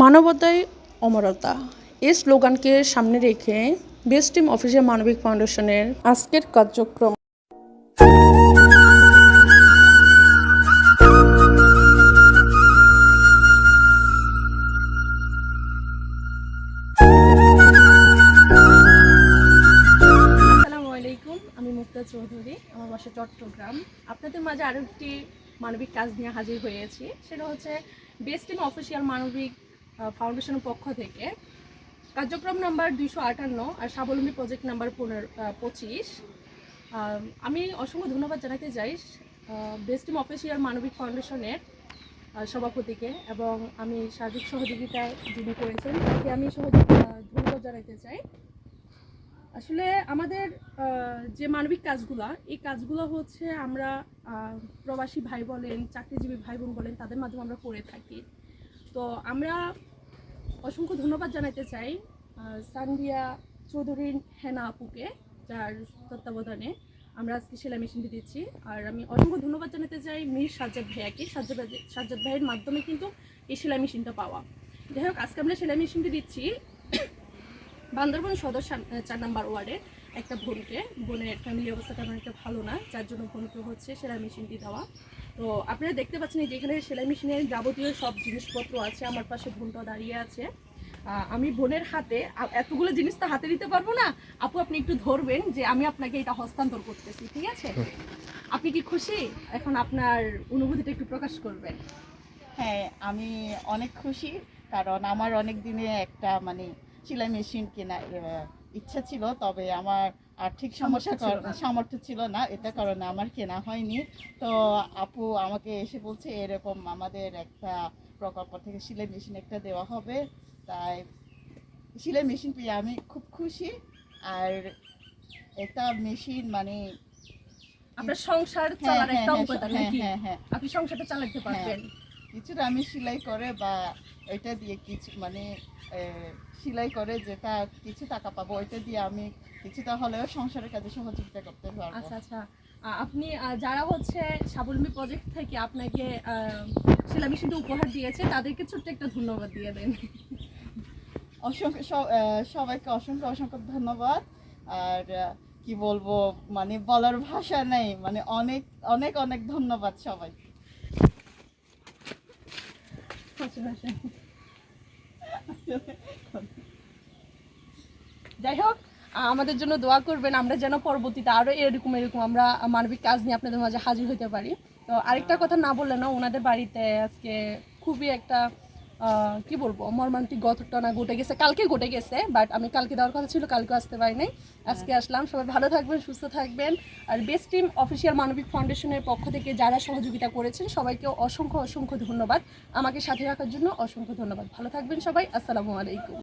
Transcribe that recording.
মানবতায় অমরতা। এই স্লোগানকে সামনে রেখে বেস্ট টিম অফিসের মানবিক ফাউন্ডেশনের আজকের কার্যক্রম। আমি চৌধুরী, আমার বাসা চট্টগ্রাম। আপনাদের মাঝে আরও একটি মানবিক কাজ নিয়ে হাজির হয়েছি, সেটা হচ্ছে বেস্ট টিম অফিসিয়াল মানবিক ফাউন্ডেশনের পক্ষ থেকে। কার্যক্রম নাম্বার দুইশো আটান্ন আর স্বাবলম্বী প্রজেক্ট নাম্বার পনেরো পঁচিশ। আমি অসংখ্য ধন্যবাদ জানাতে চাই বেস্ট টিম অফিসিয়াল মানবিক ফাউন্ডেশনের সভাপতিকে এবং আমি সার্বিক সহযোগিতা যিনি করেছেন তাকে আমি ধন্যবাদ জানাতে চাই। আসলে আমাদের যে মানবিক কাজগুলো, এই কাজগুলো হচ্ছে আমরা প্রবাসী ভাই বলেন, চাকরিজীবী ভাই বোন বলেন, তাদের মাধ্যমে আমরা করে থাকি। তো আমরা অসংখ্য ধন্যবাদ জানাতে চাই আহ, সানভিয়া চৌধুরীর হেনা আপুকে যার তত্ত্বাবধানে আমরা আজকে সেলাই মেশিনটি দিচ্ছি। আর আমি অসংখ্য ধন্যবাদ জানাতে চাই মীর সাজ্জাদ ভাইয়াকে। সাজ্জাদ সাজ্জাদ ভাইয়ের মাধ্যমে কিন্তু এই সেলাই মেশিনটা পাওয়া। যাই হোক আজকে আমরা সেলাই মেশিনটি দিচ্ছি বান্দরবন সদর চার নাম্বার ওয়ার্ডে। একটা বোনকে। বোনের ফ্যামিলি অবস্থা তেমন একটা ভালো না যার জন্য বোনকে হচ্ছে সেলাই মেশিনটি দেওয়া। তো আপনারা দেখতে পাচ্ছেন যেখানে সেলাই মেশিনের যাবতীয় সব জিনিসপত্র আছে আমার পাশে বোনটা দাঁড়িয়ে আছে। আমি বোনের হাতে এতগুলো জিনিস তো হাতে দিতে পারব না। আপু আপনি একটু ধরবেন যে আমি আপনাকে এটা হস্তান্তর করতেছি ঠিক আছে? আপনি কি খুশি? এখন আপনার অনুভূতিটা একটু প্রকাশ করবেন। হ্যাঁ আমি অনেক খুশি কারণ আমার অনেক দিনে একটা মানে সেলাই মেশিন আহ, ইচ্ছা ছিল তবে আমার আর্থিক সমস্যা সামর্থ্য ছিল না। এটা কারণে আমার কেনা হয়নি। তো আপু আমাকে এসে বলছে এরকম আমাদের একটা প্রকল্প থেকে সেলাই মেশিন একটা দেওয়া হবে। তাই সিলাই মেশিন পেয়ে আমি খুব খুশি। আর একটা মেশিন মানে আপনার সংসার চালার হ্যাঁ একটা উপাদান হ্যাঁ নাকি? হ্যাঁ হ্যাঁ আপনি সংসারটা চালাতে পারবেন কিছুটা আমি সেলাই করে বা ওইটা দিয়ে কিছু মানে সেলাই করে যেটা কিছু টাকা পাবো ওইটা দিয়ে আমি কিছুটা হলেও সংসারের কাজে সহযোগিতা করতে পারব। আচ্ছা আচ্ছা। আপনি যারা হচ্ছে স্বাবলম্বী প্রজেক্ট থেকে আপনাকে সেলাই মেশিনটা উপহার দিয়েছে তাদেরকে ছোট্ট একটা ধন্যবাদ দিয়ে দেন। অসংখ্য সবাইকে অসংখ্য অসংখ্য ধন্যবাদ। আর কি বলব মানে বলার ভাষা নেই মানে অনেক অনেক অনেক ধন্যবাদ সবাই যাই হোক, আমাদের জন্য দোয়া করবেন, আমরা যেন পরবর্তীতে আরও এরকম এরকম আমরা মানবিক কাজ নিয়ে আপনাদের মাঝে হাজির হতে পারি। তো আরেকটা কথা না বললে না, ওনাদের বাড়িতে আজকে খুবই একটা কি বলব মর্মান্তিক গত টানা ঘটে গেছে কালকে ঘটে গেছে বাট আমি কালকে দেওয়ার কথা ছিল কালকে আসতে পারি নাই। আজকে আসলাম সবাই ভালো থাকবেন সুস্থ থাকবেন। আর বেস্ট টিম অফিসিয়াল মানবিক ফাউন্ডেশনের পক্ষ থেকে যারা সহযোগিতা করেছেন সবাইকে অসংখ্য অসংখ্য ধন্যবাদ। আমাকে সাথে রাখার জন্য অসংখ্য ধন্যবাদ। ভালো থাকবেন সবাই আসসালামু আলাইকুম।